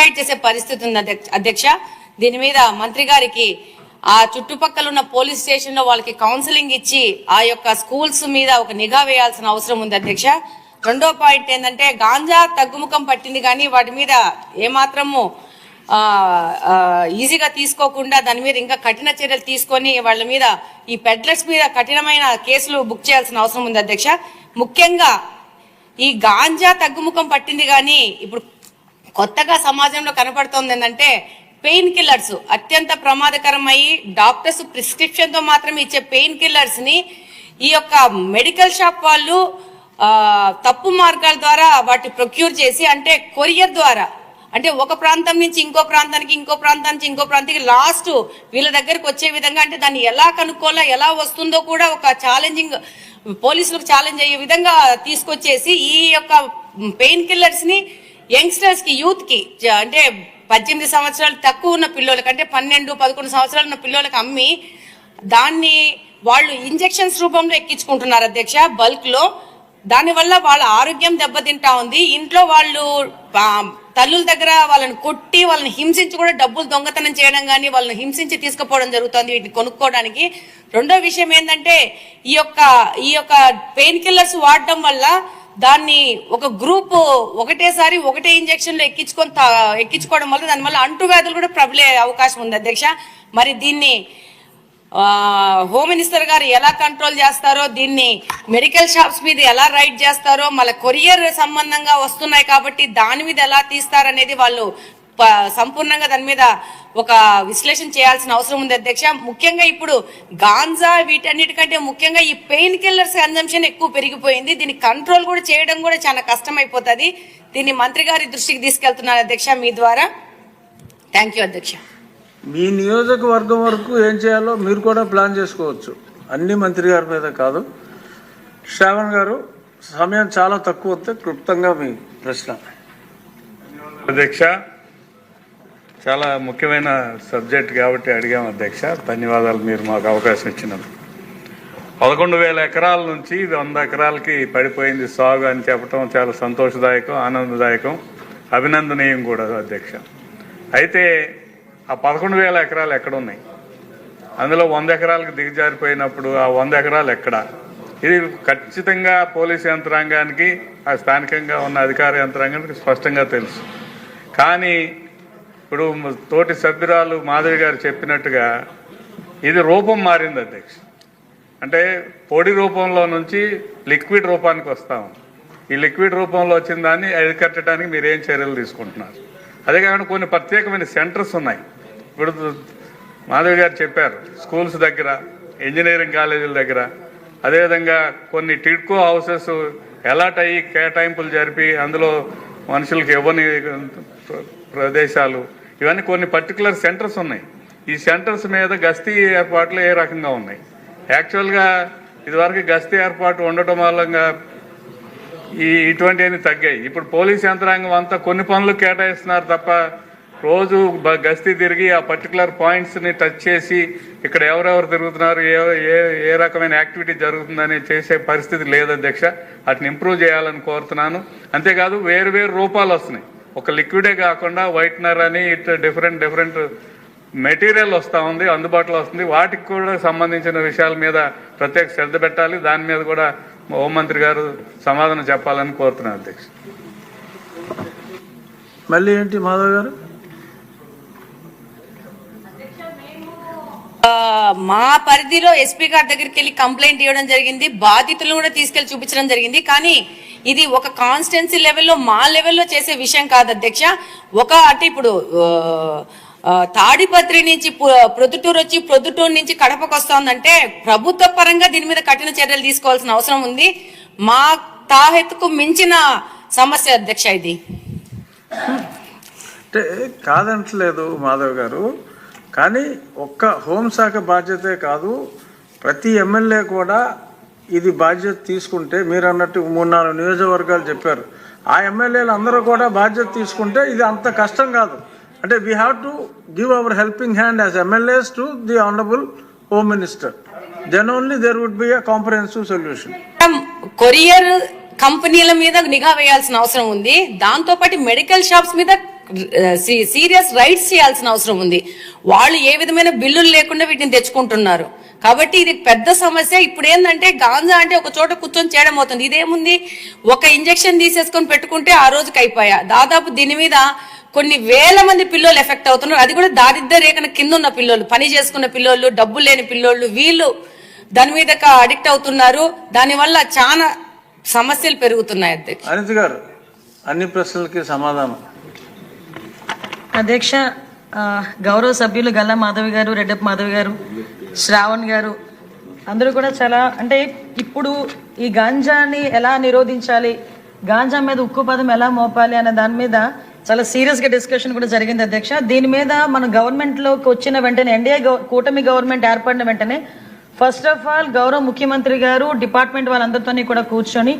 Decide చేసే పరిస్థితి ఉంది అధ్యక్ష- అధ్యక్ష. దీని మీద మంత్రి గారికి ఆ చుట్టుపక్కల ఉన్న పోలీస్ స్టేషన్లో వాళ్ళకి కౌన్సిలింగ్ ఇచ్చి ఆ యొక్క స్కూల్స్ మీద ఒక నిఘా వేయాల్సిన అవసరం ఉంది అధ్యక్ష. రెండో పాయింట్ ఏంటంటే గాంజా తగ్గుముఖం పట్టింది కానీ వాటి మీద ఏమాత్రము ఈజీగా తీసుకోకుండా దాని మీద ఇంకా కఠిన చర్యలు తీసుకొని వాళ్ళ మీద ఈ పెడ్లర్స్ మీద కఠినమైన కేసులు బుక్ చేయాల్సిన అవసరం ఉంది అధ్యక్ష. ముఖ్యంగా ఈ గాంజా తగ్గుముఖం పట్టింది కానీ ఇప్పుడు కొత్తగా సమాజంలో కనపడుతోంది ఏంటంటే పెయిన్ కిల్లర్స్ అత్యంత ప్రమాదకరమయ్యి డాక్టర్స్ ప్రిస్క్రిప్షన్తో మాత్రమే ఇచ్చే పెయిన్ కిల్లర్స్ని ఈ యొక్క మెడికల్ షాప్ వాళ్ళు తప్పు మార్గాల ద్వారా వాటి ప్రొక్యూర్ చేసి అంటే కొరియర్ ద్వారా అంటే ఒక ప్రాంతం నుంచి ఇంకో ప్రాంతానికి ఇంకో ప్రాంతం నుంచి ఇంకో ప్రాంతానికి లాస్ట్ వీళ్ళ దగ్గరకు వచ్చే విధంగా అంటే దాన్ని ఎలా కనుక్కోవాలో ఎలా వస్తుందో కూడా ఒక ఛాలెంజింగ్ పోలీసులకు ఛాలెంజ్ అయ్యే విధంగా తీసుకొచ్చేసి ఈ యొక్క పెయిన్ కిల్లర్స్ని యంగ్స్టర్స్కి యూత్కి అంటే పద్దెనిమిది సంవత్సరాలు తక్కువ ఉన్న పిల్లలకి అంటే పన్నెండు పదకొండు సంవత్సరాలు ఉన్న పిల్లలకి అమ్మి దాన్ని వాళ్ళు ఇంజెక్షన్స్ రూపంలో ఎక్కించుకుంటున్నారు అధ్యక్ష బల్క్లో. దానివల్ల వాళ్ళ ఆరోగ్యం దెబ్బతింటా ఉంది. ఇంట్లో వాళ్ళు తల్లుల దగ్గర వాళ్ళని కొట్టి వాళ్ళని హింసించి కూడా డబ్బులు దొంగతనం చేయడం కానీ వాళ్ళని హింసించి తీసుకుపోవడం జరుగుతుంది వీటిని కొనుక్కోవడానికి. రెండో విషయం ఏంటంటే ఈ యొక్క ఈ యొక్క పెయిన్ కిల్లర్స్ వాడడం వల్ల దాన్ని ఒక గ్రూప్ ఒకటేసారి ఒకటే ఇంజక్షన్లు ఎక్కించుకొని ఎక్కించుకోవడం వల్ల దానివల్ల అంటువ్యాధులు కూడా ప్రబలే అవకాశం ఉంది అధ్యక్ష. మరి దీన్ని హోమ్ మినిస్టర్ గారు ఎలా కంట్రోల్ చేస్తారో దీన్ని మెడికల్ షాప్స్ మీద ఎలా రైడ్ చేస్తారో మళ్ళీ కొరియర్ సంబంధంగా వస్తున్నాయి కాబట్టి దాని మీద ఎలా తీస్తారనేది వాళ్ళు సంపూర్ణంగా దాని మీద ఒక విశ్లేషణ చేయాల్సిన అవసరం ఉంది అధ్యక్ష. ముఖ్యంగా ఇప్పుడు గాంజా వీటన్నిటికంటే ముఖ్యంగా ఈ పెయిన్ కిల్లర్స్ కన్జంప్షన్ ఎక్కువ పెరిగిపోయింది. దీన్ని కంట్రోల్ కూడా చేయడం కూడా చాలా కష్టం అయిపోతుంది దీన్ని మంత్రి గారి దృష్టికి తీసుకెళ్తున్నారు అధ్యక్ష మీ ద్వారా. థ్యాంక్ యూ అధ్యక్ష. మీ నియోజకవర్గం వరకు ఏం చేయాలో మీరు కూడా ప్లాన్ చేసుకోవచ్చు. అన్ని మంత్రి గారి మీద కాదు. శ్రావణ్ గారు సమయం చాలా తక్కువ వస్తే క్లుప్తంగా మీ ప్రశ్న. అధ్యక్ష చాలా ముఖ్యమైన సబ్జెక్ట్ కాబట్టి అడిగాం అధ్యక్ష. ధన్యవాదాలు మీరు మాకు అవకాశం ఇచ్చినందుకు. పదకొండు వేల ఎకరాల నుంచి వంద ఎకరాలకి పడిపోయింది సాగు అని చెప్పడం చాలా సంతోషదాయకం ఆనందదాయకం అభినందనీయం కూడా అధ్యక్ష. అయితే ఆ పదకొండు వేల ఎకరాలు ఎక్కడ ఉన్నాయి? అందులో వంద ఎకరాలకు దిగజారిపోయినప్పుడు ఆ వంద ఎకరాలు ఎక్కడ? ఇది ఖచ్చితంగా పోలీస్ యంత్రాంగానికి ఆ స్థానికంగా ఉన్న అధికార యంత్రాంగానికి స్పష్టంగా తెలుసు. కానీ ఇప్పుడు తోటి సభ్యురాలు మాధవి గారు చెప్పినట్టుగా ఇది రూపం మారింది అధ్యక్ష. అంటే పొడి రూపంలో నుంచి లిక్విడ్ రూపానికి వస్తాం. ఈ లిక్విడ్ రూపంలో వచ్చిన దాన్ని అరికట్టడానికి మీరు ఏం చర్యలు తీసుకుంటున్నారు? అదే కాకుండా కొన్ని ప్రత్యేకమైన సెంటర్స్ ఉన్నాయి. ఇప్పుడు మాధవి గారు చెప్పారు స్కూల్స్ దగ్గర ఇంజనీరింగ్ కాలేజీల దగ్గర. అదేవిధంగా కొన్ని టిడ్కో హౌసెస్ ఎలాట్ అయ్యి కేటాయింపులు జరిపి అందులో మనుషులకు ఇవ్వని ప్రదేశాలు ఇవన్నీ కొన్ని పర్టికులర్ సెంటర్స్ ఉన్నాయి. ఈ సెంటర్స్ మీద గస్తీ ఏర్పాట్లు ఏ రకంగా ఉన్నాయి? యాక్చువల్గా ఇదివరకు గస్తీ ఏర్పాటు ఉండటం వల్ల ఈ ఇటువంటివన్నీ తగ్గాయి. ఇప్పుడు పోలీస్ యంత్రాంగం అంతా కొన్ని పనులు కేటాయిస్తున్నారు తప్ప రోజు గస్తీ తిరిగి ఆ పర్టికులర్ పాయింట్స్ని టచ్ చేసి ఇక్కడ ఎవరెవరు తిరుగుతున్నారు ఏ ఏ ఏ రకమైన యాక్టివిటీ జరుగుతుందని చేసే పరిస్థితి లేదు అధ్యక్ష. వాటిని ఇంప్రూవ్ చేయాలని కోరుతున్నాను. అంతేకాదు వేరు వేరు రూపాలు వస్తున్నాయి. ఒక లిక్విడే కాకుండా వైట్నర్ అని ఇట్ డిఫరెంట్ డిఫరెంట్ మెటీరియల్ వస్తూ ఉంది అందుబాటులో వస్తుంది. వాటికి కూడా సంబంధించిన విషయాల మీద ప్రత్యేక శ్రద్ధ పెట్టాలి. దాని మీద కూడా హోంమంత్రి గారు సమాధానం చెప్పాలని కోరుతున్నాను అధ్యక్ష. మళ్ళీ ఏంటి మాధవ్ గారు? మా పరిధిలో ఎస్పీ గారి దగ్గరికి వెళ్ళి కంప్లైంట్ ఇవ్వడం జరిగింది. బాధితులను కూడా తీసుకెళ్ళి చూపించడం జరిగింది. కానీ ఇది ఒక కాన్స్టెన్సీ లెవెల్లో మా లెవెల్లో చేసే విషయం కాదు అధ్యక్ష. ఒక అంటే ఇప్పుడు తాడిపత్రి నుంచి ప్రొద్దుటూరు వచ్చి ప్రొద్దుటూరు నుంచి కడపకు వస్తోందంటే ప్రభుత్వ పరంగా దీని మీద కఠిన చర్యలు తీసుకోవాల్సిన అవసరం ఉంది. మా తాహెత్తుకు మించిన సమస్య అధ్యక్ష ఇది. కాదనట్లేదు కాదంటలేదు మాధవ్ గారు. కానీ ఒక్క హోంశాఖ బాధ్యతే కాదు ప్రతి ఎమ్మెల్యే కూడా ఇది బాధ్యత తీసుకుంటే మీరు అన్నట్టు మూడు నాలుగు నియోజకవర్గాలు చెప్పారు ఆ ఎమ్మెల్యేలు అందరూ కూడా బాధ్యత తీసుకుంటే ఇది అంత కష్టం కాదు. అంటే we have to give our helping hand as MLAs to the honourable home minister then only there would be a comprehensive solution courier కంపెనీల మీద నిఘా వేయాల్సిన అవసరం ఉంది. దాంతో పాటు మెడికల్ షాప్స్ మీద సీరియస్ రైట్స్ చేయాల్సిన అవసరం ఉంది. వాళ్ళు ఏ విధమైన బిల్లులు లేకుండా వీటిని తెచ్చుకుంటున్నారు. కాబట్టి ఇది పెద్ద సమస్య. ఇప్పుడు ఏంటంటే గాంజా అంటే ఒక చోట కూర్చొని చేయడం అవుతుంది. ఇదేముంది? ఒక ఇంజెక్షన్ తీసేసుకొని పెట్టుకుంటే ఆ రోజుకి అయిపోయా. దాదాపు దీని మీద కొన్ని వేల మంది పిల్లలు ఎఫెక్ట్ అవుతున్నారు. అది కూడా దారిద్ర రేఖన కింద ఉన్న పిల్లలు పని చేసుకున్న పిల్లోళ్ళు డబ్బు లేని పిల్లోళ్ళు వీళ్ళు దాని మీద అడిక్ట్ అవుతున్నారు. దానివల్ల చాలా సమస్యలు పెరుగుతున్నాయి అధ్యక్ష. అనిత గారు అన్ని ప్రశ్నలకి సమాధానం. అధ్యక్ష గౌరవ సభ్యులు గల్లా మాధవి గారు రెడ్డప్ప మాధవి గారు శ్రావణ్ గారు అందరూ కూడా చాలా అంటే ఇప్పుడు ఈ గాంజాని ఎలా నిరోధించాలి గాంజా మీద ఉక్కు పదం ఎలా మోపాలి అనే దాని మీద చాలా సీరియస్గా డిస్కషన్ కూడా జరిగింది అధ్యక్ష. దీని మీద మన గవర్నమెంట్లోకి వచ్చిన వెంటనే ఎన్డీఏ కూటమి గవర్నమెంట్ ఏర్పడిన వెంటనే ఫస్ట్ ఆఫ్ ఆల్ గౌరవ ముఖ్యమంత్రి గారు డిపార్ట్మెంట్ వాళ్ళందరితోని కూడా కూర్చొని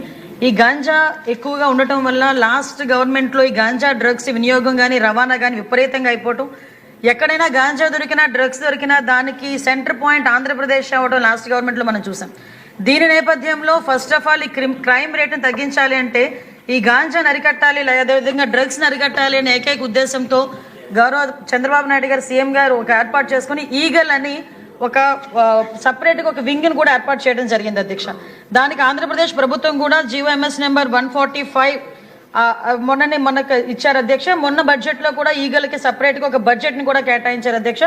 ఈ గాంజా ఎక్కువగా ఉండటం వల్ల లాస్ట్ గవర్నమెంట్లో ఈ గాంజా డ్రగ్స్ వినియోగం కానీ రవాణా కానీ విపరీతంగా అయిపోవటం. ఎక్కడైనా గాంజా దొరికినా డ్రగ్స్ దొరికినా దానికి సెంటర్ పాయింట్ ఆంధ్రప్రదేశ్ అవ్వడం లాస్ట్ గవర్నమెంట్లో మనం చూసాం. దీని నేపథ్యంలో ఫస్ట్ ఆఫ్ ఆల్ ఈ క్రిమ్ క్రైమ్ రేట్ని తగ్గించాలి అంటే ఈ గాంజాను అరికట్టాలి లేదా అదేవిధంగా డ్రగ్స్ని అరికట్టాలి అనే ఏకైక ఉద్దేశంతో గౌరవ చంద్రబాబు నాయుడు గారు సీఎం గారు ఒక ఏర్పాటు చేసుకుని ఈగల్ అని ఒక సపరేట్గా ఒక వింగ్ని కూడా ఏర్పాటు చేయడం జరిగింది అధ్యక్ష. దానికి ఆంధ్రప్రదేశ్ ప్రభుత్వం కూడా GOMS number one forty five మొన్ననే మొన్న ఇచ్చారు అధ్యక్ష. మొన్న బడ్జెట్లో కూడా ఈగలకి సపరేట్గా ఒక బడ్జెట్ని కూడా కేటాయించారు అధ్యక్ష.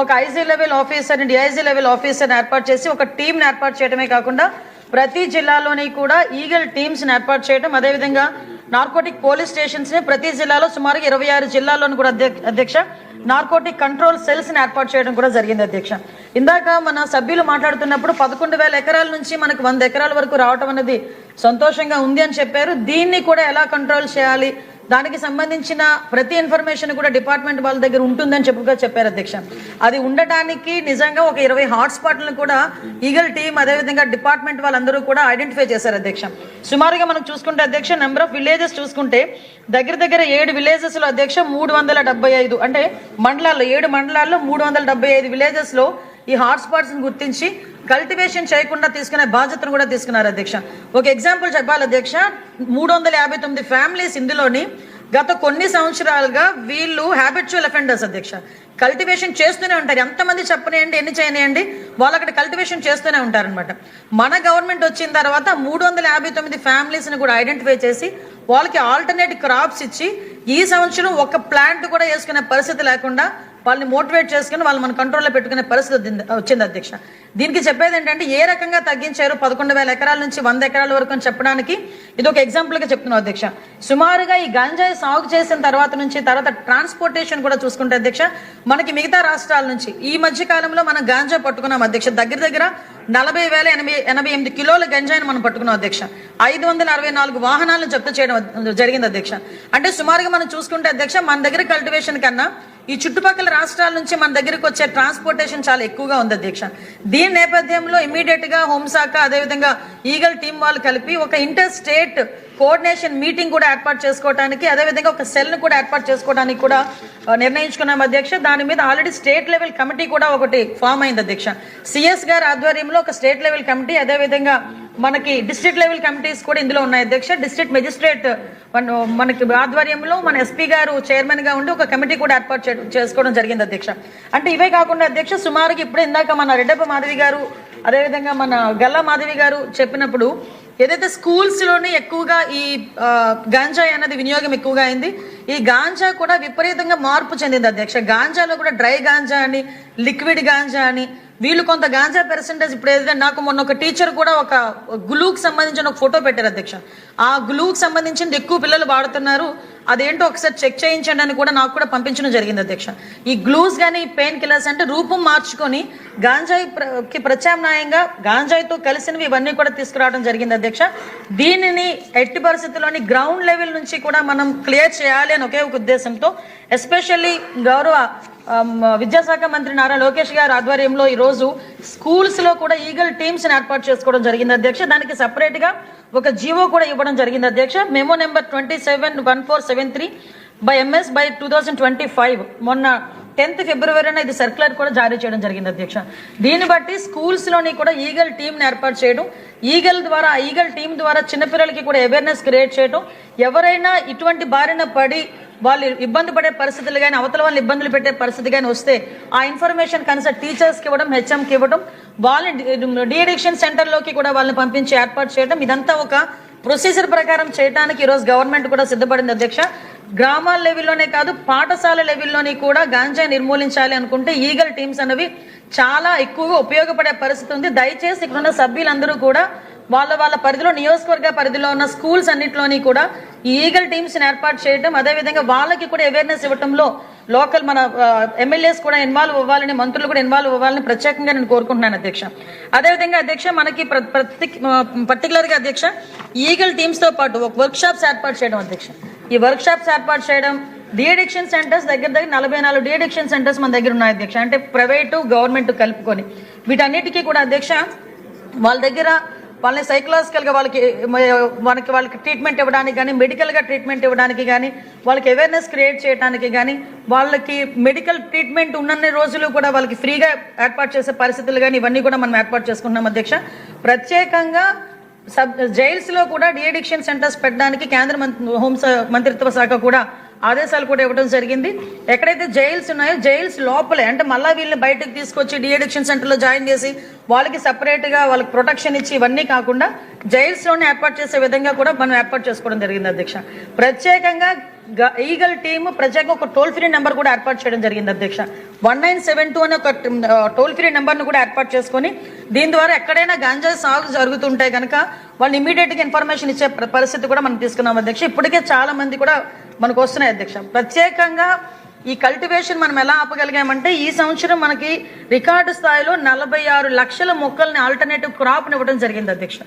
ఒక ఐజీ లెవెల్ ఆఫీసర్ని డిఐజీ లెవెల్ ఆఫీసర్ని ఏర్పాటు చేసి ఒక టీంని ఏర్పాటు చేయడమే కాకుండా ప్రతి జిల్లాలోని కూడా ఈగల్ టీమ్స్ని ఏర్పాటు చేయడం అదేవిధంగా నార్కోటిక్ పోలీస్ స్టేషన్స్ని ప్రతి జిల్లాలో సుమారుగా ఇరవై ఆరు జిల్లాల్లోని కూడా అధ్యక్ష నార్కోటిక్ కంట్రోల్ సెల్స్ని ఏర్పాటు చేయడం కూడా జరిగింది అధ్యక్ష. ఇందాక మన సభ్యులు మాట్లాడుతున్నప్పుడు పదకొండు వేల ఎకరాల నుంచి మనకు వంద ఎకరాల వరకు రావటం అనేది సంతోషంగా ఉంది అని చెప్పారు. దీన్ని కూడా ఎలా కంట్రోల్ చేయాలి? దానికి సంబంధించిన ప్రతి ఇన్ఫర్మేషన్ కూడా డిపార్ట్మెంట్ వాళ్ళ దగ్గర ఉంటుందని చెప్పుగా చెప్పారు అధ్యక్ష. అది ఉండటానికి నిజంగా ఒక ఇరవై హాట్స్పాట్లను కూడా ఈగల్ టీం అదేవిధంగా డిపార్ట్మెంట్ వాళ్ళందరూ కూడా ఐడెంటిఫై చేశారు అధ్యక్ష. సుమారుగా మనం చూసుకుంటే అధ్యక్ష నెంబర్ ఆఫ్ విలేజెస్ చూసుకుంటే దగ్గర దగ్గర ఏడు విలేజెస్లో అధ్యక్ష మూడు వందల డెబ్బై ఐదు అంటే మండలాల్లో ఏడు మండలాల్లో మూడు వందల డెబ్బై ఐదు విలేజెస్లో ఈ హాట్స్పాట్స్ గుర్తించి కల్టివేషన్ చేయకుండా తీసుకునే బాధ్యతను కూడా తీసుకున్నారు అధ్యక్ష. ఒక ఎగ్జాంపుల్ చెప్పాలి అధ్యక్ష. మూడు వందల యాభై తొమ్మిది ఫ్యామిలీస్ ఇందులోని గత కొన్ని సంవత్సరాలుగా వీళ్ళు హ్యాబిచువల్ అఫెండర్స్ అధ్యక్ష. కల్టివేషన్ చేస్తూనే ఉంటారు. ఎంతమంది చెప్పనేయండి ఎన్ని చేయనియండి వాళ్ళు అక్కడ కల్టివేషన్ చేస్తూనే ఉంటారనమాట మన గవర్నమెంట్ వచ్చిన తర్వాత మూడు వందల యాభై తొమ్మిది ఫ్యామిలీస్ని కూడా ఐడెంటిఫై చేసి వాళ్ళకి ఆల్టర్నేట్ క్రాప్స్ ఇచ్చి ఈ సంవత్సరం ఒక ప్లాంట్ కూడా వేసుకునే పరిస్థితి లేకుండా వాళ్ళని మోటివేట్ చేసుకుని వాళ్ళు మన కంట్రోల్లో పెట్టుకునే పరిస్థితి వచ్చింది- అధ్యక్ష. దీనికి చెప్పేది ఏంటంటే ఏ రకంగా తగ్గించారు? పదకొండు వేల ఎకరాల నుంచి వంద ఎకరాల వరకు అని చెప్పడానికి ఇది ఒక ఎగ్జాంపుల్గా చెప్తున్నాం అధ్యక్ష. సుమారుగా ఈ గంజాయి సాగు చేసిన తర్వాత నుంచి తర్వాత ట్రాన్స్పోర్టేషన్ కూడా చూసుకుంటే అధ్యక్ష మనకి మిగతా రాష్ట్రాల నుంచి ఈ మధ్య కాలంలో మనం గాంజా పట్టుకున్నాం అధ్యక్ష. దగ్గర దగ్గర నలభై వేల ఎనభై ఎనభై ఎనిమిది కిలోల గంజాయిని మనం పట్టుకున్నాం అధ్యక్ష. ఐదు వందల అరవై నాలుగు వాహనాలను జప్తు చేయడం జరిగింది అధ్యక్ష. అంటే సుమారుగా మనం చూసుకుంటే అధ్యక్ష మన దగ్గర కల్టివేషన్ కన్నా ఈ చుట్టుపక్కల రాష్ట్రాల నుంచి మన దగ్గరకు వచ్చే ట్రాన్స్పోర్టేషన్ చాలా ఎక్కువగా ఉంది అధ్యక్ష. దీని నేపథ్యంలో ఇమీడియట్గా హోంశాఖ అదేవిధంగా ఈగల్ టీం వాళ్ళు కలిపి ఒక ఇంటర్ స్టేట్ కోఆర్డినేషన్ మీటింగ్ కూడా ఏర్పాటు చేసుకోవడానికి అదేవిధంగా ఒక సెల్ను కూడా ఏర్పాటు చేసుకోవడానికి కూడా నిర్ణయించుకున్నాం అధ్యక్ష. దాని మీద ఆల్రెడీ స్టేట్ లెవెల్ కమిటీ కూడా ఒకటి ఫామ్ అయింది అధ్యక్ష. సిఎస్ గారి ఆధ్వర్యంలో ఒక స్టేట్ లెవెల్ కమిటీ అదేవిధంగా మనకి డిస్ట్రిక్ట్ లెవెల్ కమిటీస్ కూడా ఇందులో ఉన్నాయి అధ్యక్ష. డిస్ట్రిక్ట్ మెజిస్ట్రేట్ మనకి ఆధ్వర్యంలో మన ఎస్పీ గారు చైర్మన్గా ఉండి ఒక కమిటీ కూడా ఏర్పాటు చే- చేసుకోవడం జరిగింది అధ్యక్ష. అంటే ఇవే కాకుండా అధ్యక్ష సుమారుగా ఇప్పుడు ఇందాక మన రెడ్డప్ప మాధవి గారు అదేవిధంగా మన గల్లా మాధవి గారు చెప్పినప్పుడు ఏదైతే స్కూల్స్లోనే ఎక్కువగా ఈ గాంజాయి అన్నది వినియోగం ఎక్కువగా అయింది ఈ గాంజా కూడా విపరీతంగా మార్పు చెందింది అధ్యక్ష. గాంజాలో కూడా డ్రై గాంజా అని లిక్విడ్ గాంజా అని వీళ్ళు కొంత గాంజా పర్సంటేజ్ ఇప్పుడు ఏదైతే నాకు మొన్న ఒక టీచర్ కూడా ఒక గ్లూకి సంబంధించిన ఒక ఫోటో పెట్టారు అధ్యక్ష. ఆ గ్లూకి సంబంధించింది ఎక్కువ పిల్లలు వాడుతున్నారు. అదేంటో ఒకసారి చెక్ చేయించండి అని కూడా నాకు కూడా పంపించడం జరిగింది అధ్యక్ష. ఈ గ్లూస్ కానీ పెయిన్ కిల్లర్స్ అంటే రూపం మార్చుకొని గాంజాయి ప్రత్యామ్నాయంగా గాంజాయితో కలిసినవి ఇవన్నీ కూడా తీసుకురావడం జరిగింది అధ్యక్ష. దీనిని ఎట్టి పరిస్థితుల్లోని గ్రౌండ్ లెవెల్ నుంచి కూడా మనం క్లియర్ చేయాలి అని ఒకే ఒక ఉద్దేశంతో ఎస్పెషల్లీ గౌరవ విద్యాశాఖ మంత్రి నారా లోకేష్ గారి ఆధ్వర్యంలో ఈరోజు స్కూల్స్లో స్కూల్స్లో కూడా ఈగల్ టీమ్స్ ఏర్పాటు చేసుకోవడం జరిగింది అధ్యక్ష. దానికి సపరేట్గా ఒక జీవో కూడా ఇవ్వడం జరిగింది అధ్యక్ష. Memo number twenty seven one four seven three by MS by two thousand twenty five మొన్న టెన్త్ ఫిబ్రవరిన ఇది సర్క్యులర్ కూడా జారీ చేయడం జరిగింది అధ్యక్ష. దీన్ని బట్టి స్కూల్స్లోని కూడా ఈగల్ టీంని ఏర్పాటు చేయడం ఈగల్ ద్వారా ఈగల్ టీం ద్వారా చిన్నపిల్లలకి కూడా అవేర్నెస్ క్రియేట్ చేయడం ఎవరైనా ఇటువంటి బారిన పడి వాళ్ళు ఇబ్బంది పడే పరిస్థితులు కానీ అవతల వాళ్ళు ఇబ్బందులు పెట్టే పరిస్థితి కానీ వస్తే ఆ ఇన్ఫర్మేషన్ కనీసం టీచర్స్కి ఇవ్వడం హెచ్ఎంకి ఇవ్వడం వాళ్ళని డిఎడిక్షన్ సెంటర్లోకి కూడా వాళ్ళని పంపించి ఏర్పాటు చేయడం ఇదంతా ఒక ప్రొసీజర్ ప్రకారం చేయడానికి ఈరోజు గవర్నమెంట్ కూడా సిద్ధపడింది అధ్యక్ష. గ్రామాల లెవెల్లోనే కాదు పాఠశాల లెవెల్లోని కూడా గాంజా నిర్మూలించాలి అనుకుంటే ఈగల్ టీమ్స్ అనేవి చాలా ఎక్కువగా ఉపయోగపడే పరిస్థితి ఉంది. దయచేసి ఇక్కడ ఉన్న సభ్యులందరూ కూడా వాళ్ళ వాళ్ళ పరిధిలో నియోజకవర్గ పరిధిలో ఉన్న స్కూల్స్ అన్నింటిలోని కూడా ఈగల్ టీమ్స్ ఏర్పాటు చేయడం అదేవిధంగా వాళ్ళకి కూడా అవేర్నెస్ ఇవ్వడంలో లోకల్ మన ఎమ్మెల్యేస్ కూడా ఇన్వాల్వ్ అవ్వాలని మంత్రులు కూడా ఇన్వాల్వ్ అవ్వాలని ప్రత్యేకంగా నేను కోరుకుంటున్నాను అధ్యక్ష. అదేవిధంగా అధ్యక్ష మనకి ప్రతి పర్టికులర్గా అధ్యక్ష ఈగల్ టీమ్స్తో పాటు ఒక వర్క్ షాప్స్ ఏర్పాటు చేయడం అధ్యక్ష. ఈ వర్క్ షాప్స్ ఏర్పాటు చేయడం డిఎడిక్షన్ సెంటర్స్ దగ్గర దగ్గర నలభై నాలుగు డిఎడిక్షన్ సెంటర్స్ మన దగ్గర ఉన్నాయి అధ్యక్ష. అంటే ప్రైవేటు గవర్నమెంట్ కలుపుకొని. వీటన్నిటికీ కూడా అధ్యక్ష వాళ్ళ దగ్గర వాళ్ళని సైకలాజికల్గా వాళ్ళకి మనకి వాళ్ళకి ట్రీట్మెంట్ ఇవ్వడానికి కానీ మెడికల్గా ట్రీట్మెంట్ ఇవ్వడానికి కానీ వాళ్ళకి అవేర్నెస్ క్రియేట్ చేయడానికి కానీ వాళ్ళకి మెడికల్ ట్రీట్మెంట్ ఉన్నన్ని రోజులు కూడా వాళ్ళకి ఫ్రీగా ఏర్పాటు చేసే పరిస్థితులు కానీ ఇవన్నీ కూడా మనం ఏర్పాటు చేసుకుంటున్నాం అధ్యక్ష. ప్రత్యేకంగా సబ్ జైల్స్లో కూడా డిఎడిక్షన్ సెంటర్స్ పెట్టడానికి కేంద్ర మంత్రి హోం మంత్రిత్వ శాఖ కూడా ఆదేశాలు కూడా ఇవ్వడం జరిగింది. ఎక్కడైతే జైల్స్ ఉన్నాయో జైల్స్ లోపలే అంటే మళ్ళీ వీళ్ళని బయటకు తీసుకొచ్చి డిఎడిక్షన్ సెంటర్లో జాయిన్ చేసి వాళ్ళకి సపరేట్గా వాళ్ళకి ప్రొటెక్షన్ ఇచ్చి ఇవన్నీ కాకుండా జైల్స్లోనే ఏర్పాటు చేసే విధంగా కూడా మనం ఏర్పాటు చేసుకోవడం జరిగింది అధ్యక్ష. ప్రత్యేకంగా ఈగల్ టీమ్ ప్రత్యేకంగా ఒక టోల్ ఫ్రీ నెంబర్ కూడా ఏర్పాటు చేయడం జరిగింది అధ్యక్ష. వన్ నైన్ సెవెన్ టూ అనే ఒక టోల్ ఫ్రీ నెంబర్ను కూడా ఏర్పాటు చేసుకొని దీని ద్వారా ఎక్కడైనా గాంజా సాగు జరుగుతుంటే కనుక వాళ్ళు ఇమీడియట్గా ఇన్ఫర్మేషన్ ఇచ్చే పరిస్థితి కూడా మనం తీసుకున్నాం అధ్యక్ష. ఇప్పటికే చాలా మంది కూడా మనకు వస్తున్నాయి అధ్యక్ష. ప్రత్యేకంగా ఈ కల్టివేషన్ మనం ఎలా ఆపగలిగామంటే ఈ సంవత్సరం మనకి రికార్డు స్థాయిలో నలభై ఆరు లక్షల మొక్కల్ని ఆల్టర్నేటివ్ క్రాప్ని ఇవ్వడం జరిగింది అధ్యక్ష.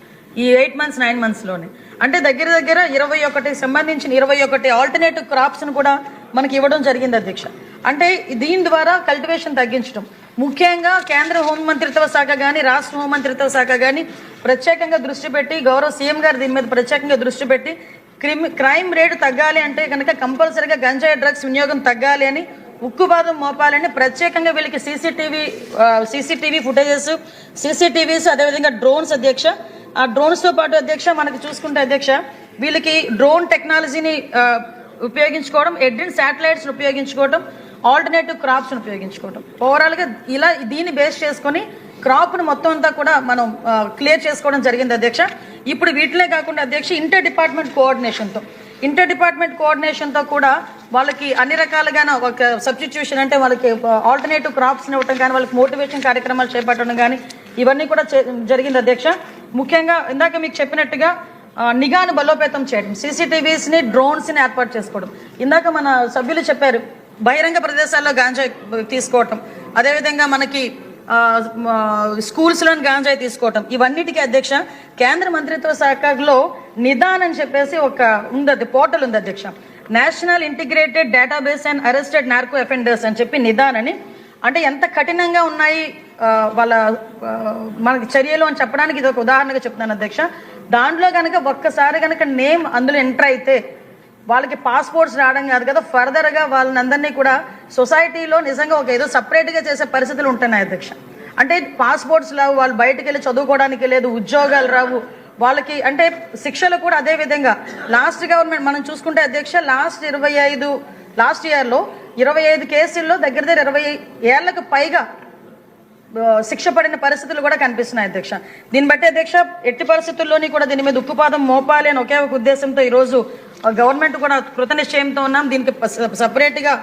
ఈ ఎయిట్ మంత్స్ నైన్ మంత్స్లోనే అంటే దగ్గర దగ్గర ఇరవై ఒకటి సంబంధించిన ఇరవై ఒకటి ఆల్టర్నేటివ్ క్రాప్స్ను కూడా మనకి ఇవ్వడం జరిగింది అధ్యక్ష. అంటే దీని ద్వారా కల్టివేషన్ తగ్గించడం. ముఖ్యంగా కేంద్ర హోంమంత్రిత్వ శాఖ కానీ రాష్ట్ర హోంమంత్రిత్వ శాఖ కానీ ప్రత్యేకంగా దృష్టి పెట్టి గౌరవ సీఎం గారు దీని మీద ప్రత్యేకంగా దృష్టి పెట్టి క్రిమి క్రైమ్ రేటు తగ్గాలి అంటే కనుక కంపల్సరీగా గంజాయి డ్రగ్స్ వినియోగం తగ్గాలి అని ఉక్కుబాదం మోపాలని ప్రత్యేకంగా వీళ్ళకి సీసీటీవీ సీసీటీవీ ఫుటేజెస్ సీసీటీవీస్ అదేవిధంగా డ్రోన్స్ అధ్యక్ష ఆ డ్రోన్స్తో పాటు అధ్యక్ష మనకి చూసుకుంటే అధ్యక్ష వీళ్ళకి డ్రోన్ టెక్నాలజీని ఉపయోగించుకోవడం ఎడ్రిన్ శాటిలైట్స్ని ఉపయోగించుకోవడం ఆల్టర్నేటివ్ క్రాప్స్ని ఉపయోగించుకోవడం. ఓవరాల్గా ఇలా దీన్ని బేస్ చేసుకొని క్రాప్ను మొత్తం అంతా కూడా మనం క్లియర్ చేసుకోవడం జరిగింది అధ్యక్ష. ఇప్పుడు వీటినే కాకుండా అధ్యక్ష ఇంటర్ డిపార్ట్మెంట్ కోఆర్డినేషన్తో. ఇంటర్ డిపార్ట్మెంట్ కోఆర్డినేషన్తో కూడా వాళ్ళకి అన్ని రకాలుగా ఒక సబ్స్టిట్యూషన్ అంటే వాళ్ళకి ఆల్టర్నేటివ్ క్రాప్స్ని ఇవ్వటం కానీ వాళ్ళకి మోటివేషన్ కార్యక్రమాలు చేపట్టడం కానీ ఇవన్నీ కూడా చే- జరిగింది అధ్యక్ష. ముఖ్యంగా ఇందాక మీకు చెప్పినట్టుగా నిఘాను బలోపేతం చేయడం సీసీటీవీస్ని డ్రోన్స్ని ఏర్పాటు చేసుకోవడం. ఇందాక మన సభ్యులు చెప్పారు బహిరంగ ప్రదేశాల్లో గాంజాయి తీసుకోవటం. అదేవిధంగా మనకి స్కూల్స్లోని గాంజాయి తీసుకోవటం. ఇవన్నిటికీ అధ్యక్ష కేంద్ర మంత్రిత్వ శాఖలో నిదాన్ అని చెప్పేసి ఒక ఉంది పోర్టల్ ఉంది అధ్యక్ష. National integrated database and arrested narco offenders అని చెప్పి నిదాన్ అని. అంటే ఎంత కఠినంగా ఉన్నాయి వాళ్ళ మనకి చర్యలు అని చెప్పడానికి ఇది ఒక ఉదాహరణగా చెప్తున్నాను అధ్యక్ష. దాంట్లో కనుక ఒక్కసారి కనుక నేమ్ అందులో ఎంటర్ అయితే వాళ్ళకి పాస్పోర్ట్స్ రావడం కాదు కదా ఫర్దర్గా వాళ్ళని అందరినీ కూడా సొసైటీలో నిజంగా ఒక ఏదో సపరేట్గా చేసే పరిస్థితులు ఉంటున్నాయి అధ్యక్ష. అంటే పాస్పోర్ట్స్ రావు వాళ్ళు బయటకు వెళ్ళి చదువుకోవడానికి లేదు ఉద్యోగాలు రావు వాళ్ళకి అంటే శిక్షలు కూడా అదే విధంగా. లాస్ట్ గవర్నమెంట్ మనం చూసుకుంటే అధ్యక్ష లాస్ట్ ఇరవై ఐదు లాస్ట్ ఇయర్లో ఇరవై ఐదు కేసుల్లో దగ్గర దగ్గర ఇరవై ఏళ్ళకు పైగా శిక్ష పడిన పరిస్థితులు కూడా కనిపిస్తున్నాయి అధ్యక్ష. దీన్ని బట్టి అధ్యక్ష ఎట్టి పరిస్థితుల్లోని కూడా దీని మీద ఉక్కుపాదం మోపాలి అని ఒకే ఒక ఉద్దేశంతో ఈరోజు గవర్నమెంట్ కూడా కృత నిశ్చయంతో ఉన్నాం. దీనికి సపరేట్గా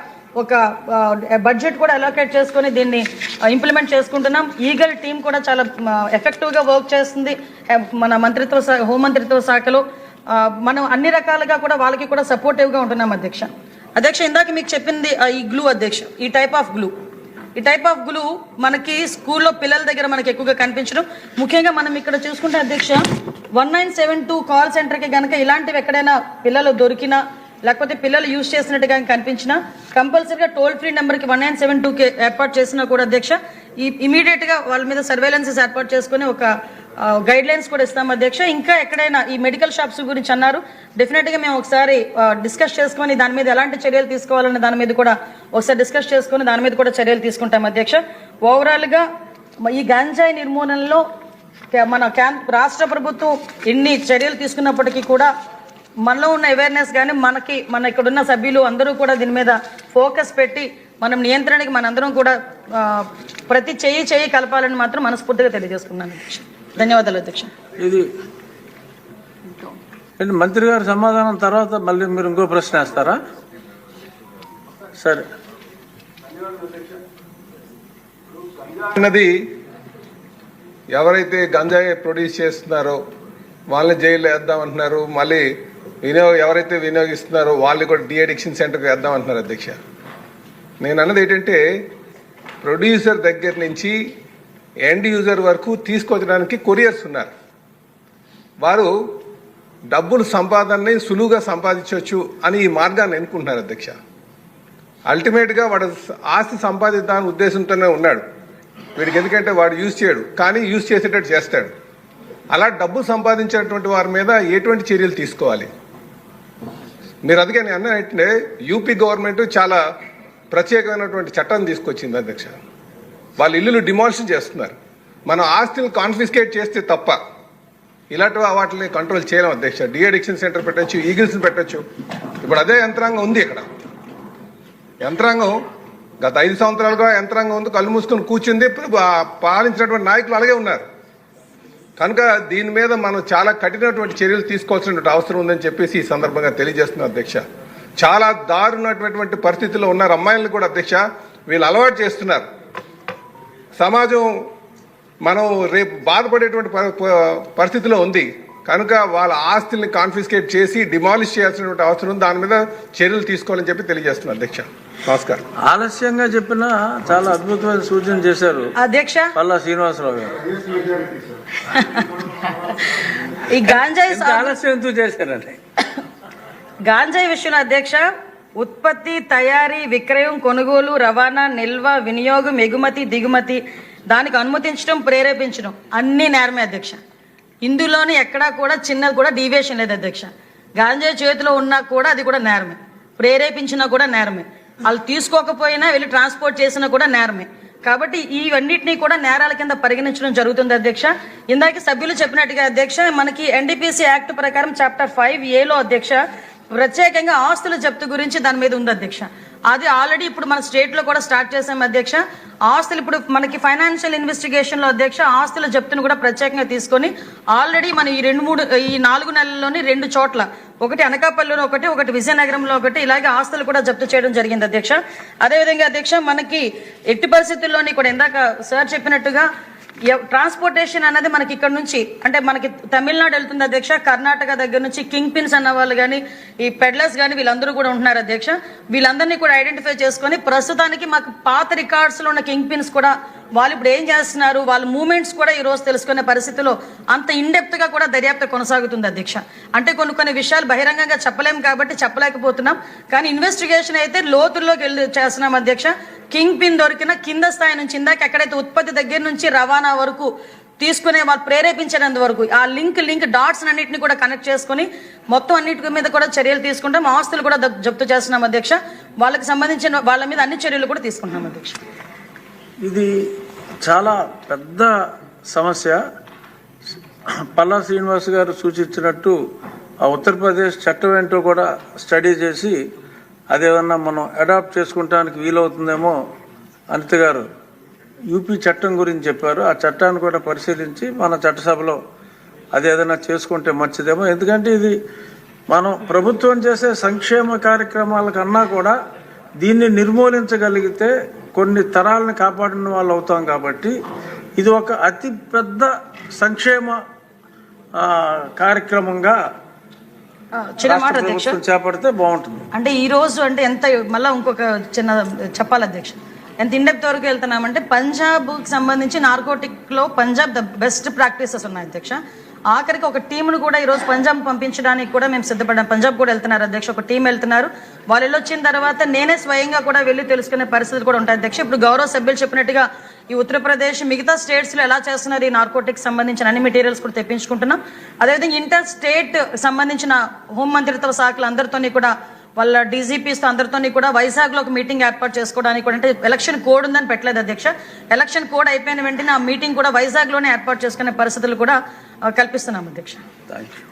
ఒక బడ్జెట్ కూడా అలోకేట్ చేసుకొని దీన్ని ఇంప్లిమెంట్ చేసుకుంటున్నాం. ఈగల్ టీం కూడా చాలా ఎఫెక్టివ్గా వర్క్ చేస్తుంది. మన మంత్రిత్వ శాఖ హోంమంత్రిత్వ శాఖలో. మనం అన్ని రకాలుగా కూడా వాళ్ళకి కూడా సపోర్టివ్గా ఉంటున్నాం అధ్యక్ష. అధ్యక్ష ఇందాక మీకు చెప్పింది ఈ గ్లూ అధ్యక్ష. ఈ టైప్ ఆఫ్ గ్లూ ఈ టైప్ ఆఫ్ గ్లూ మనకి స్కూల్లో పిల్లల దగ్గర మనకి ఎక్కువగా కనిపించడం ముఖ్యంగా మనం ఇక్కడ చూసుకుంటే అధ్యక్ష one nine seven two call సెంటర్కి కనుక ఇలాంటివి ఎక్కడైనా పిల్లలు దొరికినా లేకపోతే పిల్లలు యూజ్ చేసినట్టుగా కనిపించినా కంపల్సరీగా టోల్ ఫ్రీ నెంబర్కి వన్ నైన్ సెవెన్ టూకి ఏర్పాటు చేసినా కూడా అధ్యక్ష ఈ ఇమీడియట్గా వాళ్ళ మీద సర్వేలెన్సెస్ ఏర్పాటు చేసుకుని ఒక గైడ్ లైన్స్ కూడా ఇస్తాం అధ్యక్ష. ఇంకా ఎక్కడైనా ఈ మెడికల్ షాప్స్ గురించి అన్నారు. డెఫినెట్గా మేము ఒకసారి డిస్కస్ చేసుకొని దాని మీద ఎలాంటి చర్యలు తీసుకోవాలనే దాని మీద కూడా ఒకసారి డిస్కస్ చేసుకొని దాని మీద కూడా చర్యలు తీసుకుంటాం అధ్యక్ష. ఓవరాల్గా ఈ గంజాయి నిర్మూలనలో మన క్యాన్ రాష్ట్ర ప్రభుత్వం ఎన్ని చర్యలు తీసుకున్నప్పటికీ కూడా మనలో ఉన్న అవేర్నెస్ కానీ మనకి మన ఇక్కడ ఉన్న సభ్యులు అందరూ కూడా దీని మీద ఫోకస్ పెట్టి మనం నియంత్రణకి మనందరం కూడా ప్రతి చేయి చెయ్యి కలపాలని మాత్రం మనస్ఫూర్తిగా తెలియజేసుకున్నాను అధ్యక్ష. ధన్యవాదాలు అధ్యక్ష. ఇది మంత్రి గారి సమాధానం తర్వాత మళ్ళీ మీరు ఇంకో ప్రశ్న వేస్తారా? సరే. అన్నది ఎవరైతే గంజాయి ప్రొడ్యూస్ చేస్తున్నారో వాళ్ళని జైల్లో వేద్దామంటున్నారు. మళ్ళీ వినియోగ ఎవరైతే వినియోగిస్తున్నారో వాళ్ళని కూడా డి అడిక్షన్ సెంటర్కి వేద్దామంటున్నారు అధ్యక్ష. నేను అన్నది ఏంటంటే ప్రొడ్యూసర్ దగ్గర నుంచి ఎండ్ యూజర్ వరకు తీసుకొచ్చడానికి కొరియర్స్ ఉన్నారు. వారు డబ్బులు సంపాదనని సులువుగా సంపాదించవచ్చు అని ఈ మార్గాన్ని ఎన్నుకుంటున్నారు అధ్యక్ష. అల్టిమేట్గా వాడు ఆస్తి సంపాదిద్దామని ఉద్దేశంతోనే ఉన్నాడు. వీడికి ఎందుకంటే వాడు యూజ్ చేయడు కానీ యూజ్ చేసేటట్టు చేస్తాడు. అలా డబ్బు సంపాదించినటువంటి వారి మీద ఎటువంటి చర్యలు తీసుకోవాలి? మీరు అందుకే నేను అన్నట్టే యూపీ గవర్నమెంట్ చాలా ప్రత్యేకమైనటువంటి చట్టం తీసుకొచ్చింది అధ్యక్ష. వాళ్ళ ఇల్లులు డిమాలిషన్ చేస్తున్నారు. మనం ఆస్తులు కాన్ఫిస్కేట్ చేస్తే తప్ప ఇలాంటి వాటిని కంట్రోల్ చేయలేం అధ్యక్ష. డిఎడిక్షన్ సెంటర్ పెట్టచ్చు ఈగిల్స్ని పెట్టచ్చు. ఇప్పుడు అదే యంత్రాంగం ఉంది ఇక్కడ. యంత్రాంగం గత ఐదు సంవత్సరాలుగా యంత్రాంగం ఉంది కళ్ళు మూసుకొని కూర్చుంది ఇప్పుడు పాలించినటువంటి నాయకులు అలాగే ఉన్నారు. కనుక దీని మీద మనం చాలా కఠినటువంటి చర్యలు తీసుకోవాల్సినటువంటి అవసరం ఉందని చెప్పేసి ఈ సందర్భంగా తెలియజేస్తున్నారు అధ్యక్ష. చాలా దారుణటువంటి పరిస్థితుల్లో ఉన్నారు అమ్మాయిలను కూడా అధ్యక్ష. వీళ్ళు అలవాటు చేస్తున్నారు. సమాజం మనం రేపు బాధపడేటువంటి ప- ప- పరిస్థితిలో ఉంది. కనుక వాళ్ళ ఆస్తుల్ని కాన్ఫిస్కేట్ చేసి డిమాలిష్ చేయాల్సినటువంటి అవసరం ఉంది. దాని మీద చర్యలు తీసుకోవాలని చెప్పి తెలియజేస్తున్నాను అధ్యక్ష. నమస్కారం. ఆలస్యంగా చెప్పినా చాలా అద్భుతమైన సూచన చేశారు. అధ్యక్ష? పల్లా శ్రీనివాసరావు గారు. ఈ గాంజాయి ఆలస్యం ఎందుకు చేశారండి? గాంజాయి విషయంలో అధ్యక్ష ఉత్పత్తి తయారీ విక్రయం కొనుగోలు రవాణా నిల్వ వినియోగం ఎగుమతి దిగుమతి దానికి అనుమతించడం ప్రేరేపించడం అన్ని నేరమే అధ్యక్ష. ఇందులోని ఎక్కడా కూడా చిన్నది కూడా డీవియేషన్ లేదు అధ్యక్ష. గాంజా చేతిలో ఉన్నా కూడా అది కూడా నేరమే. ప్రేరేపించినా కూడా నేరమే. వాళ్ళు తీసుకోకపోయినా వెళ్ళి ట్రాన్స్పోర్ట్ చేసినా కూడా నేరమే. కాబట్టి ఇవన్నిటినీ కూడా నేరాల కింద పరిగణించడం జరుగుతుంది అధ్యక్ష. ఇందాక సభ్యులు చెప్పినట్టుగా అధ్యక్ష మనకి ఎన్డీపీసీ యాక్ట్ ప్రకారం చాప్టర్ ఫైవ్ ఏలో అధ్యక్ష ప్రత్యేకంగా ఆస్తుల జప్తు గురించి దాని మీద ఉంది అధ్యక్ష. అది ఆల్రెడీ ఇప్పుడు మన స్టేట్లో కూడా స్టార్ట్ చేసాం అధ్యక్ష. ఆస్తులు ఇప్పుడు మనకి ఫైనాన్షియల్ ఇన్వెస్టిగేషన్లో అధ్యక్ష ఆస్తుల జప్తును కూడా ప్రత్యేకంగా తీసుకొని ఆల్రెడీ మనం ఈ రెండు మూడు ఈ నాలుగు నెలల్లోని రెండు చోట్ల ఒకటి అనకాపల్లిలో ఒకటి ఒకటి విజయనగరంలో ఒకటి ఇలాగే ఆస్తులు కూడా జప్తు చేయడం జరిగింది అధ్యక్ష. అదేవిధంగా అధ్యక్ష మనకి ఎట్టి పరిస్థితుల్లోని కూడా ఇందాక సార్ చెప్పినట్టుగా ట్రాన్స్పోర్టేషన్ అనేది మనకి ఇక్కడ నుంచి అంటే మనకి తమిళనాడు వెళ్తుంది అధ్యక్ష కర్ణాటక దగ్గర నుంచి కింగ్ పిన్స్ అన్న వాళ్ళు కానీ ఈ పెడ్లర్స్ కానీ వీళ్ళందరూ కూడా ఉంటున్నారు అధ్యక్ష. వీళ్ళందరినీ కూడా ఐడెంటిఫై చేసుకొని ప్రస్తుతానికి మాకు పాత రికార్డ్స్లో ఉన్న కింగ్ పిన్స్ కూడా వాళ్ళు ఇప్పుడు ఏం చేస్తున్నారు వాళ్ళ మూమెంట్స్ కూడా ఈ రోజు తెలుసుకునే పరిస్థితిలో అంత ఇండెప్త్గా కూడా దర్యాప్తు కొనసాగుతుంది అధ్యక్ష. అంటే కొన్ని కొన్ని విషయాలు బహిరంగంగా చెప్పలేము కాబట్టి చెప్పలేకపోతున్నాం. కానీ ఇన్వెస్టిగేషన్ అయితే లోతుల్లోకి వెళ్ళి చేస్తున్నాం అధ్యక్ష. కింగ్ పిన్ దొరికిన కింద స్థాయి నుంచి ఇందాక ఎక్కడైతే ఉత్పత్తి దగ్గర నుంచి రవాణా వరకు తీసుకునే వాళ్ళు ప్రేరేపించినంత వరకు ఆ లింక్ లింక్ డాట్స్ అన్నింటిని కూడా కనెక్ట్ చేసుకుని మొత్తం అన్నిటి మీద కూడా చర్యలు తీసుకుంటాం. ఆస్తులు కూడా జప్తు చేస్తున్నాం అధ్యక్ష. వాళ్ళకి సంబంధించిన వాళ్ళ మీద అన్ని చర్యలు కూడా తీసుకుంటున్నాం అధ్యక్ష. ఇది చాలా పెద్ద సమస్య. పల్లా శ్రీనివాస్ గారు సూచించినట్టు ఆ ఉత్తరప్రదేశ్ చట్టం ఏంటో కూడా స్టడీ చేసి అదేమన్నా మనం అడాప్ట్ చేసుకుంటానికి వీలవుతుందేమో అనిత గారు యూపీ చట్టం గురించి చెప్పారు. ఆ చట్టాన్ని కూడా పరిశీలించి మన చట్టసభలో అదేదైనా చేసుకుంటే మంచిదేమో. ఎందుకంటే ఇది మనం ప్రభుత్వం చేసే సంక్షేమ కార్యక్రమాల కన్నా కూడా దీన్ని నిర్మూలించగలిగితే కొన్ని తరాలను కాపాడిన వాళ్ళు అవుతాం కాబట్టి ఇది ఒక అతి పెద్ద సంక్షేమ కార్యక్రమంగా చిన్న మాట రాష్ట్ర అధ్యక్ష. చేపడితే బాగుంటుంది. అంటే ఈ రోజు అంటే ఎంత మళ్ళీ ఇంకొక చిన్న చెప్పాలి అధ్యక్ష. ఎంత ఇండెప్త్ వరకు వెళ్తున్నామంటే పంజాబ్ సంబంధించి నార్కోటిక్లో పంజాబ్ ద బెస్ట్ ప్రాక్టీసెస్ ఉన్నాయి అధ్యక్ష. ఆఖరికి ఒక టీంను కూడా ఈ రోజు పంజాబ్ పంపించడానికి కూడా మేము సిద్ధపడ్డాం. పంజాబ్ కూడా వెళ్తున్నారు అధ్యక్ష. ఒక టీం వెళ్తున్నారు. వాళ్ళు వెళ్ళి వచ్చిన తర్వాత నేనే స్వయంగా కూడా వెళ్ళి తెలుసుకునే పరిస్థితి కూడా ఉంటాయి అధ్యక్ష. ఇప్పుడు గౌరవ సభ్యులు చెప్పినట్టుగా ఈ ఉత్తరప్రదేశ్ మిగతా స్టేట్స్లో ఎలా చేస్తున్నారు ఈ నార్కోటిక్స్ సంబంధించిన అన్ని మెటీరియల్స్ కూడా తెప్పించుకుంటున్నాం. అదేవిధంగా ఇంటర్ స్టేట్ సంబంధించిన హోం మంత్రిత్వ శాఖలు అందరితోని కూడా వాళ్ళ డీజీపీస్తో అందరితోని కూడా వైజాగ్లో ఒక మీటింగ్ ఏర్పాటు చేసుకోవడానికి కూడా అంటే ఎలక్షన్ కోడ్ ఉందని పెట్టలేదు అధ్యక్ష. ఎలక్షన్ కోడ్ అయిపోయిన వెంటనే ఆ మీటింగ్ కూడా వైజాగ్లోనే ఏర్పాటు చేసుకునే పరిస్థితులు కూడా కల్పిస్తున్నాం అధ్యక్ష. Thank you